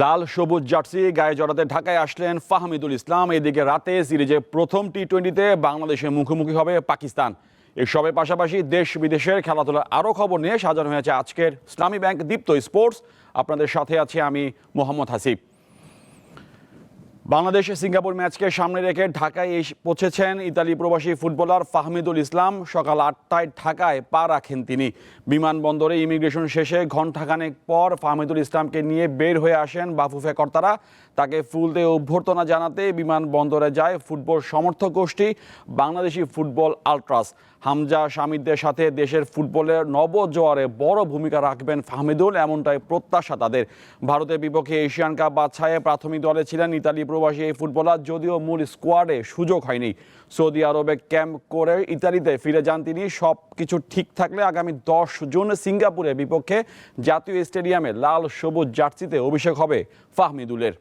লাল, সবুজ জার্সি গায়ে জড়াতে ঢাকায় আসলেন ফাহমিদুল ইসলাম। এদিকে রাতে সিরিজে প্রথম টি টোয়েন্টিতে বাংলাদেশের মুখোমুখি হবে পাকিস্তান। এসবের পাশাপাশি দেশ বিদেশের খেলাধুলার আরও খবর নিয়ে সাজানো হয়েছে আজকের ইসলামী ব্যাংক দীপ্ত স্পোর্টস। আপনাদের সাথে আছি আমি মোহাম্মদ হাসিব। বাংলাদেশ সিঙ্গাপুর ম্যাচকে সামনে রেখে ঢাকায় এসে পৌঁছেছেন ইতালি প্রবাসী ফুটবলার ফাহমিদুল ইসলাম। সকাল আটটায় ঢাকায় পা রাখেন তিনি। বিমানবন্দরে ইমিগ্রেশন শেষে ঘণ্টাখানেক পর ফাহমিদুল ইসলামকে নিয়ে বের হয়ে আসেন বাফুফে কর্তারা। তাকে ফুল দিয়ে অভ্যর্থনা জানাতে বিমানবন্দরে যায় ফুটবল সমর্থক গোষ্ঠী বাংলাদেশি ফুটবল আলট্রাস। হামজা স্বামীদের সাথে দেশের ফুটবলের নবজোয়ারে বড় ভূমিকা রাখবেন ফাহমিদুল, এমনটাই প্রত্যাশা তাদের। ভারতের বিপক্ষে এশিয়ান কাপ বাছাইয়ে প্রাথমিক দলে ছিলেন ইতালি প্রবাসী এই ফুটবলার যদিও মূল স্কোয়াডে সুযোগ হয়নি। সৌদি আরবে ক্যাম্প করে ইতালিতে ফিরে যান তিনি। সব কিছু ঠিক থাকলে আগামী দশ জুন সিঙ্গাপুরে বিপক্ষে জাতীয় স্টেডিয়ামে লাল সবুজ জার্সিতে অভিষেক হবে ফাহমিদুলের।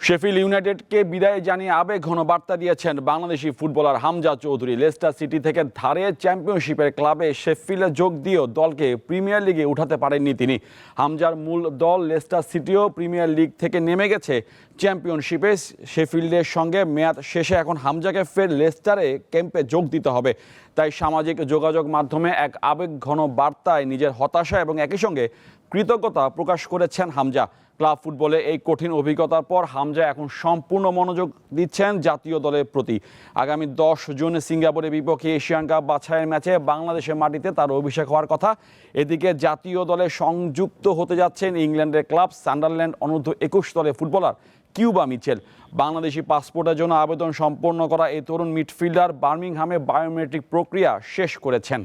শেফিল ইউনাইটেডকে বিদায় জানিয়ে আবেগ ঘন বার্তা দিয়েছেন Bangladeshi footballer Hamza Chowdhury. Leicester City থেকে ধারে চ্যাম্পিয়নশিপের ক্লাবে শেফিলে যোগ দিয়েও দলকে প্রিমিয়ার লিগে উঠাতে পারেননি তিনি। হামজার মূল দল লেস্টার সিটিও প্রিমিয়ার লিগ থেকে নেমে গেছে চ্যাম্পিয়নশিপে। শেফিল্ডের সঙ্গে মেয়াদ শেষে এখন হামজাকে ফের লেস্টারে ক্যাম্পে যোগ দিতে হবে। তাই সামাজিক যোগাযোগ মাধ্যমে এক আবেগ ঘন বার্তায় নিজের হতাশা এবং একই সঙ্গে কৃতজ্ঞতা প্রকাশ করেছেন হামজা। ক্লাব ফুটবলে এই কঠিন অভিজ্ঞতার পর হামজা এখন সম্পূর্ণ মনোযোগ দিচ্ছেন জাতীয় দলের প্রতি। আগামী দশ জুন সিঙ্গাপুরের বিপক্ষে এশিয়ান কাপ বাছাইয়ের ম্যাচে বাংলাদেশের মাটিতে তার অভিষেক হওয়ার কথা। এদিকে জাতীয় দলে সংযুক্ত হতে যাচ্ছেন ইংল্যান্ডের ক্লাব সান্ডারল্যান্ড অনূর্ধ্ব একুশ দলের ফুটবলার কিউবা মিচেল। বাংলাদেশি পাসপোর্টের জন্য আবেদন সম্পন্ন করা এই তরুণ মিডফিল্ডার বার্মিংহামে বায়োমেট্রিক প্রক্রিয়া শেষ করেছেন।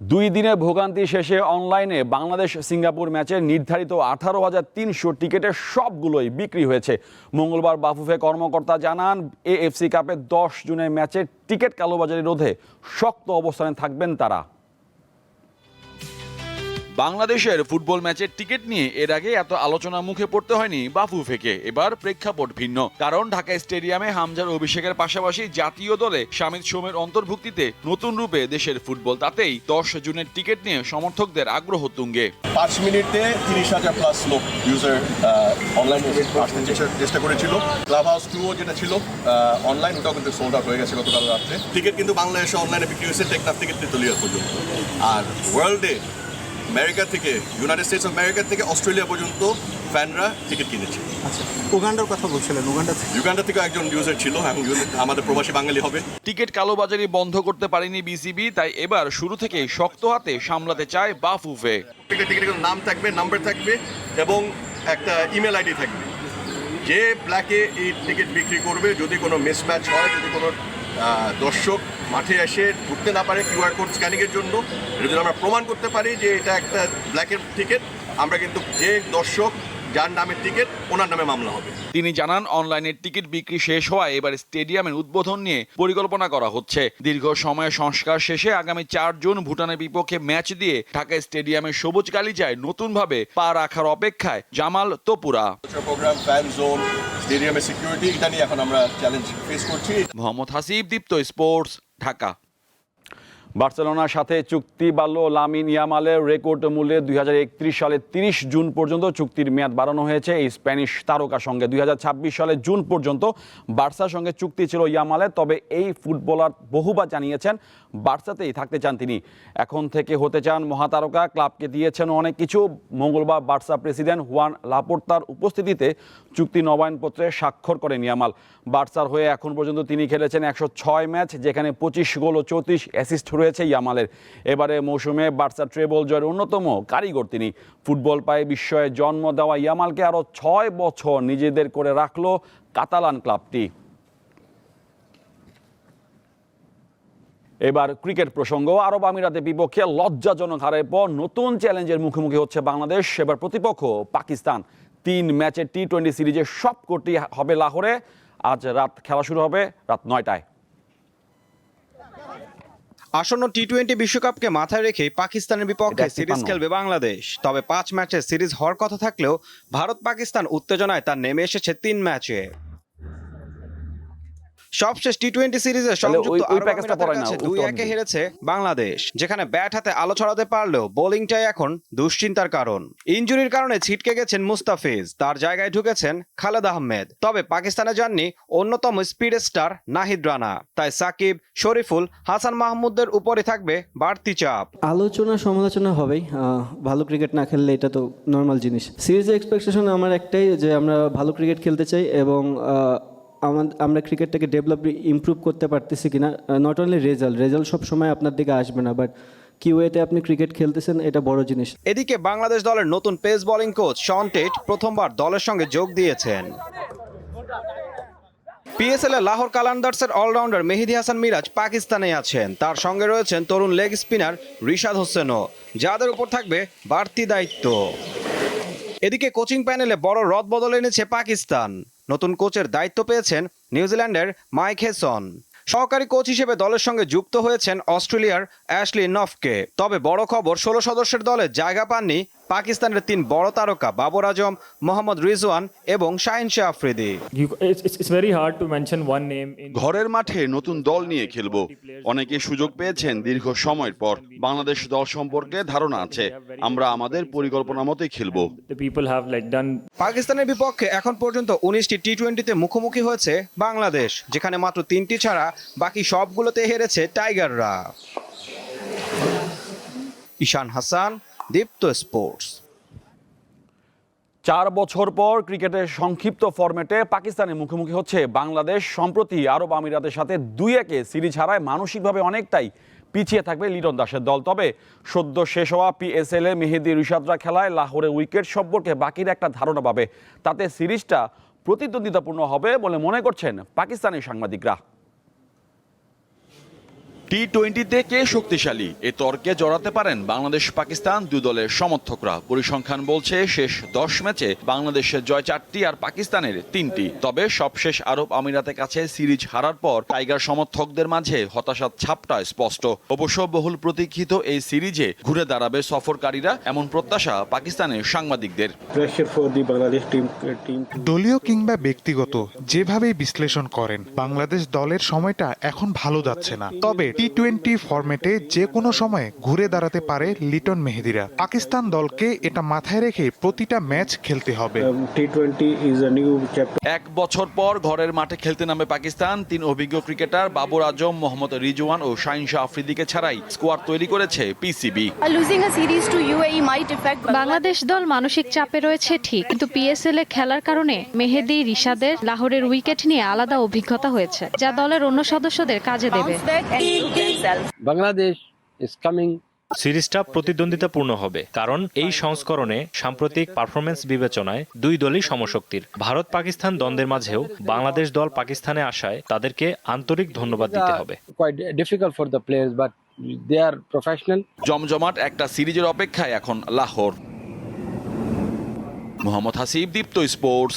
দুই দিনে ভোগান্তি শেষে অনলাইনে বাংলাদেশ সিঙ্গাপুর ম্যাচের নির্ধারিত আঠারো হাজার তিনশো টিকিটের সবগুলোই বিক্রি হয়েছে। মঙ্গলবার বাফুফে কর্মকর্তা জানান, এএফসি কাপে দশ জুনে ম্যাচের টিকিট কালোবাজারি রোধে শক্ত অবস্থানে থাকবেন তারা। বাংলাদেশের ফুটবল ম্যাচের টিকিট নিয়ে এর আগে এত আলোচনা মুখে পড়তে হয়নি বাফুফেকে এবার প্রেক্ষাপট ভিন্ন। কারণ ঢাকা স্টেডিয়ামে হামজার অভিষেকের পাশাপাশি জাতীয় দলে শামিদ সোমের অন্তর্ভুক্তিতে নতুন রূপে দেশের ফুটবল তাতেই দশ জুনের টিকিট নিয়ে সমর্থকদের আগ্রহ তুঙ্গে। পাঁচ মিনিটে তিরিশ হাজার প্লাস লোক ইউজার অনলাইনে আসতে চেষ্টা- করেছিল। ক্লাব হাউস টুও যেটা ছিল অনলাইন ওটাও কিন্তু সোল্ড আউট হয়ে গেছে গতকাল রাত্রে। টিকিট কিন্তু বাংলাদেশে অনলাইনে বিক্রি হয়েছে টেকনাফ থেকে তেতুলিয়া পর্যন্ত। আর ওয়ার্ল্ডে আমেরিকা থেকে ইউনাইটেড স্টেটস অফ আমেরিকা থেকে অস্ট্রেলিয়া পর্যন্ত ফ্যানরা টিকিট কিনেছে। আচ্ছা উগান্ডার কথা বলছিলেন উগান্ডা থেকে? ইউগান্ডা থেকেও একজন ইউজার ছিল এখন আমাদের প্রবাসী বাঙালি হবে। টিকিট কালোবাজারি বন্ধ করতে পারেনি বিসিবি তাই এবার শুরু থেকেই শক্ত হাতে সামলাতে চায় বাফুফে। টিকিটের নাম থাকবে নাম্বার থাকবে এবং একটা ইমেল আইডি থাকবে। যে ব্ল্যাকে এই টিকিট বিক্রি করবে যদি কোনো মিসম্যাচ হয় যদি কোনো দর্শক মাঠে এসে ঢুকতে না পারে কিউআর কোড স্ক্যানিংয়ের জন্য। যদি আমরা প্রমাণ করতে পারি যে এটা একটা ব্ল্যাকের টিকিট আমরা কিন্তু যে দর্শক যার নামের টিকিট ওনার নামে মামলা হবে। তিনি জানান অনলাইনের টিকিট বিক্রি শেষ হওয়ায় এবার স্টেডিয়ামের উদ্বোধন নিয়ে পরিকল্পনা করা হচ্ছে। দীর্ঘ সময়ে সংস্কার শেষে আগামী চার জুন ভুটানের বিপক্ষে ম্যাচ দিয়ে ঢাকা স্টেডিয়ামের সবুজ গালিচায় নতুনভাবে পা রাখার অপেক্ষায় জামাল তোপুরা। প্রোগ্রাম ফ্যান জোন স্টেডিয়ামের সিকিউরিটি এটা নিয়ে এখন আমরা চ্যালেঞ্জ ফেস করছি। মোহাম্মদ হাসিব দীপ্ত স্পোর্টস ঢাকা। বার্সেলোনার সাথে চুক্তি বাড়ল লামিন ইয়ামালের রেকর্ড মূল্যে দু হাজার একত্রিশ সালে তিরিশ জুন পর্যন্ত চুক্তির মেয়াদ বাড়ানো হয়েছে। এই স্প্যানিশ তারকার সঙ্গে দুই হাজার ছাব্বিশ সালে জুন পর্যন্ত বার্সার সঙ্গে চুক্তি ছিল ইয়ামালের, তবে এই ফুটবলার বহুবার জানিয়েছেন বার্সাতেই থাকতে চান তিনি। এখন থেকে হতে চান মহাতারকা, ক্লাবকে দিয়েছেন অনেক কিছু। মঙ্গলবার বার্সা প্রেসিডেন্ট হুয়ান লাপোর্তার উপস্থিতিতে চুক্তি নবায়নপত্রে স্বাক্ষর করেন ইয়ামাল। বার্সার হয়ে এখন পর্যন্ত তিনি খেলেছেন একশো ছয় ম্যাচ, যেখানে পঁচিশ গোল ও চৌত্রিশ অ্যাসিস্ট রয়েছে ইয়ামালের। এবারে মৌসুমে বার্সা ট্রেবল জয়ের অন্যতম কারিগর তিনি। ফুটবল পায়ে বিস্ময়ে জন্ম দেওয়া ইয়ামালকে আরও ছয় বছর নিজেদের করে রাখল কাতালান ক্লাবটি। এবার ক্রিকেট প্রসঙ্গ, আরব আমিরাতের বিপক্ষে লজ্জাজনক হারের পর নতুন চ্যালেঞ্জের মুখোমুখি হচ্ছে বাংলাদেশ। এবার প্রতিপক্ষ পাকিস্তান। তিন ম্যাচের টি টোয়েন্টি সিরিজের সবকটি হবে লাহোরে। আজ রাত খেলা শুরু হবে রাত নয়টায়। আসন্ন টি টোয়েন্টি বিশ্বকাপকে মাথায় রেখে পাকিস্তানের বিপক্ষে সিরিজ খেলবে বাংলাদেশ। তবে পাঁচ ম্যাচে সিরিজ হওয়ার কথা থাকলেও ভারত পাকিস্তান উত্তেজনায় তার নেমে এসেছে তিন ম্যাচে। সবশেষ টি টোয়েন্টি সিরিজে সংযুক্ত আরব আমিরাতের কাছে দুই একে হেরেছে বাংলাদেশ যেখানে ব্যাট হাতে আলো ছড়াতে পারলেও বোলিংটাই এখন দুশ্চিন্তার কারণ। ইনজুরির কারণে ছিটকে গেছেন মুস্তাফিজ তার জায়গায় ঢুকেছেন খালেদ আহমেদ। তবে পাকিস্তানে যাননি অন্যতম স্পিড স্টার নাহিদ রানা। তাই সাকিব শরীফুল হাসান মাহমুদদের উপরে থাকবে বাড়তি চাপ। আলোচনা সমালোচনা হবেই আহ, ভালো ক্রিকেট না খেললে এটা তো নর্মাল জিনিস। সিরিজের এক্সপেকটেশন আমার একটাই যে আমরা ভালো ক্রিকেট খেলতে চাই এবং আমরা ক্রিকেটটাকে ডেভেলপ ইমপ্রুভ করতে পারতেছি কিনা নট অনলি রেজাল্ট রেজাল্ট সব সময় আপনার দিকে আসবে না বাট কি ওয়েতে আপনি ক্রিকেট খেলতেছেন, এটা বড় জিনিস। এদিকে বাংলাদেশ দলের নতুন pace bowling coach Shaun Tait প্রথমবার দলের সঙ্গে যোগ দিয়েছেন। পিএসএল এ লাহোর কালান্দার্সের অলরাউন্ডার মেহেদি হাসান মিরাজ পাকিস্তানে আছেন। তার সঙ্গে রয়েছেন তরুণ লেগ স্পিনার রিশাদ হোসেনও, যাদের উপর থাকবে বাড়তি দায়িত্ব। এদিকে কোচিং প্যানেলে বড় রদবদল এনেছে পাকিস্তান। নতুন কোচের দায়িত্ব পেয়েছেন নিউজিল্যান্ডের মাইক হেসন। সহকারী কোচ হিসেবে দলের সঙ্গে যুক্ত হয়েছেন অস্ট্রেলিয়ার অ্যাশলি নফকে। তবে বড় খবর ষোলো সদস্যের দলে জায়গা পাননি পাকিস্তানের তিন বড় তারকা বাবর আজম মোহাম্মদ রিজওয়ান এবং শাহিন শাহ আফ্রিদি। ঘরের মাঠে নতুন দল নিয়ে খেলব। অনেকে সুযোগ পেয়েছেন দীর্ঘ সময়ের পর। বাংলাদেশ দল সম্পর্কে ধারণা আছে। আমরা আমাদের পরিকল্পনা মতোই খেলব। পাকিস্তানের বিপক্ষে এখন পর্যন্ত উনিশটি টি টোয়েন্টিতে মুখোমুখি হয়েছে বাংলাদেশ যেখানে মাত্র তিনটি ছাড়া বাকি সবগুলোতে হেরেছে টাইগাররা। ঈশান হাসান, দীপ্ত স্পোর্টস। চার বছর পর ক্রিকেটের সংক্ষিপ্ত ফরম্যাটে পাকিস্তানের মুখোমুখি হচ্ছে বাংলাদেশ। সম্প্রতি আরব আমিরাতের সাথে দুই একে সিরিজ হারায়। মানসিকভাবে অনেকটাই পিছিয়ে থাকবে লিটন দাসের দল। তবে সদ্য শেষ হওয়া পিএসএল এ মেহেদি রিশাদরা খেলায় লাহোরে উইকেট সম্পর্কে বাকির একটা ধারণা পাবে। তাতে সিরিজটা প্রতিদ্বন্দ্বিতাপূর্ণ হবে বলে মনে করছেন পাকিস্তানি সাংবাদিকরা। টি টোয়েন্টিতে কে শক্তিশালী? এ তর্কে জড়াতে পারেন বাংলাদেশ পাকিস্তান দুই দলের সমর্থকরা। পরিসংখ্যান বলছে শেষ দশ ম্যাচে বাংলাদেশের জয় চারটি আর পাকিস্তানের তিনটি। তবে সবশেষ আরব আমিরাতের কাছে সিরিজ হারার পর টাইগার সমর্থকদের মাঝে হতাশার ছাপটা স্পষ্ট। অবশ্য বহুল প্রতীক্ষিত এই সিরিজে ঘুরে দাঁড়াবে সফরকারীরা এমন প্রত্যাশা পাকিস্তানের সাংবাদিকদের। দলীয় কিংবা ব্যক্তিগত যেভাবেই বিশ্লেষণ করেন বাংলাদেশ দলের সময়টা এখন ভালো যাচ্ছে না। তবে টি টোয়েন্টি ফরম্যাটে যে কোনো সময় ঘুরে দাঁড়াতে পারে লিটন মেহেদিরা। পাকিস্তান দলকে এটা মাথায় রেখে প্রতিটা ম্যাচ খেলতে হবে। Um, T20 is a new chapter. এক বছর পর ঘরের মাঠে খেলতে নামে পাকিস্তান তিন অভিজ্ঞ ক্রিকেটার বাবর আজম মোহাম্মদ রিজওয়ান ও শাহিন শাহ আফ্রিদিকে ছাড়াই স্কোয়াড তৈরি করেছে পিসিবি might বাংলাদেশ দল মানসিক চাপে রয়েছে ঠিক কিন্তু পিএসএল এ খেলার কারণে মেহেদি রিশাদের লাহোরের উইকেট নিয়ে আলাদা অভিজ্ঞতা হয়েছে যা দলের অন্য সদস্যদের কাজে দেবে। Themselves. Bangladesh is coming. সিরিজটা প্রতিদ্বন্দ্বিতাপূর্ণ হবে কারণ এই সংস্করণে সাম্প্রতিক পারফরমেন্স বিবেচনায় দুই দলই সমশক্তির। ভারত পাকিস্তান দ্বন্দ্বের মাঝেও বাংলাদেশ দল পাকিস্তানে আসায় তাদেরকে আন্তরিক ধন্যবাদ দিতে হবে। quite difficult for the players, but they are জমজমাট একটা সিরিজের অপেক্ষায় এখন লাহোর। মোহাম্মদ হাসিব দীপ্ত স্পোর্টস।